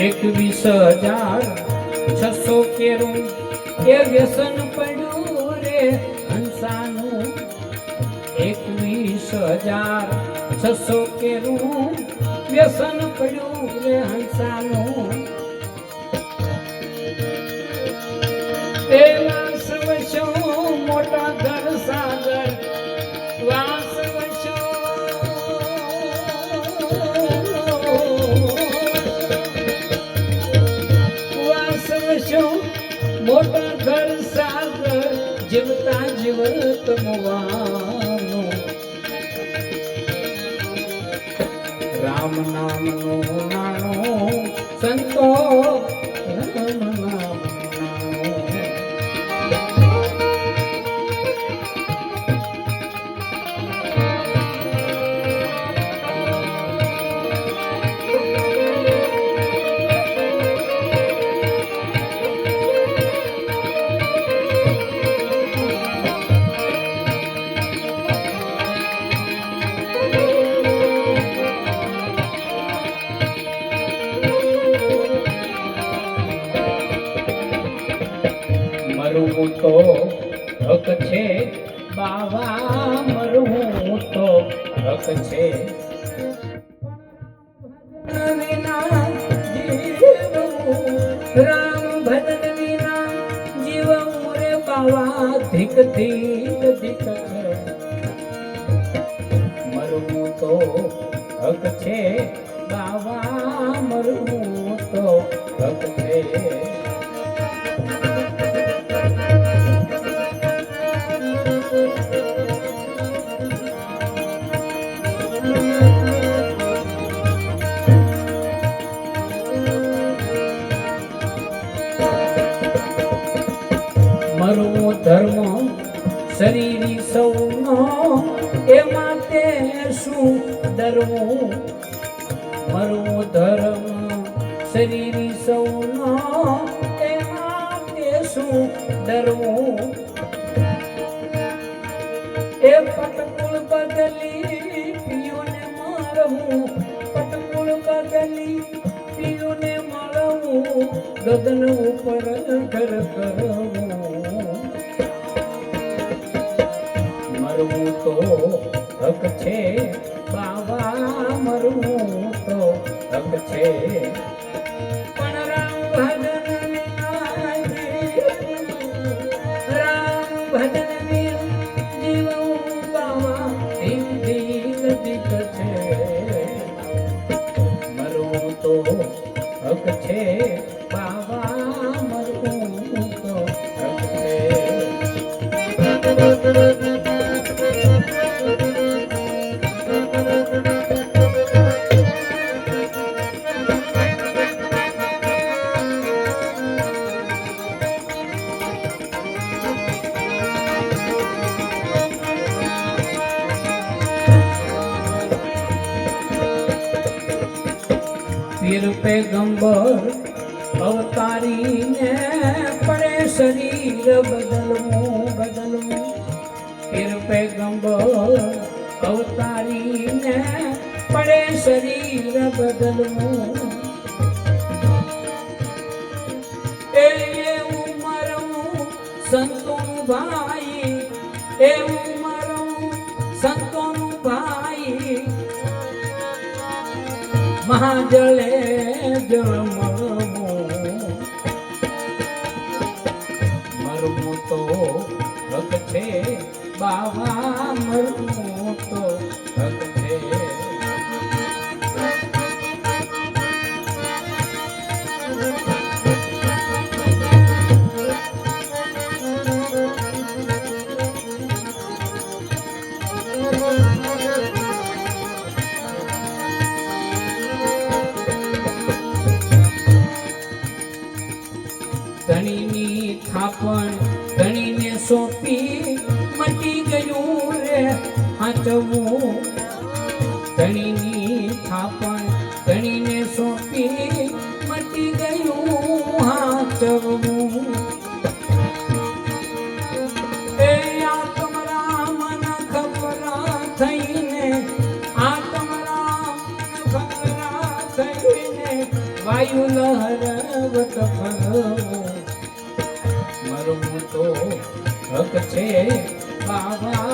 એકવીસ હજાર છસો કેરું. એ વ્યસન પડ્યું રે હંસાનું. એકવીસ હજાર છસો કેરું. વ્યસન પડ્યું રે હંસાનું. વશો મોટા ઘર સાગર જીવતા જીવત મુવાનું. રામ નામનો નાનું સંતો રામ નામનો મરવું તો હક છે, બાવા મરવું તો હક છે. રામ ભજન વિના જીવ રે બાવા ધીક ધીક ધીક મરવું તો હક છે, બાવા મરવું તો હક છે. એ માટે શું ડરવું? મરવું ધર્મ શરીર સૌનો એ માટે શું ડરવું? એ પટકુળ બદલી પિયોને મારવું પટકુળ બદલી પિયોને મળવું ગગન ઉપર ઘર કરવું. મરવું તો હક છે બાવા મરવું તો હક છે. પણ રામ ભજન રામ ભજન જીવવું બાબા ધીક ધીક ધીક પીર પેગંબર અવતારીને પડે શરીર બદલવું બદલવું. પીર પેગંબર અવતારીને પડે શરીર બદલવું. એ એવું મરવું સંતોનું ભાઈ એવું મરવું સંતોનું મહાજળે જળમવું મરવું તો હક છે બાવા મરવું તો હાચવું ધણીની થાપણ ધણીને સોંપી મટી ગયું હાચવું વાયુ લહરવત ફરવું મરવું તો હક છે બાબા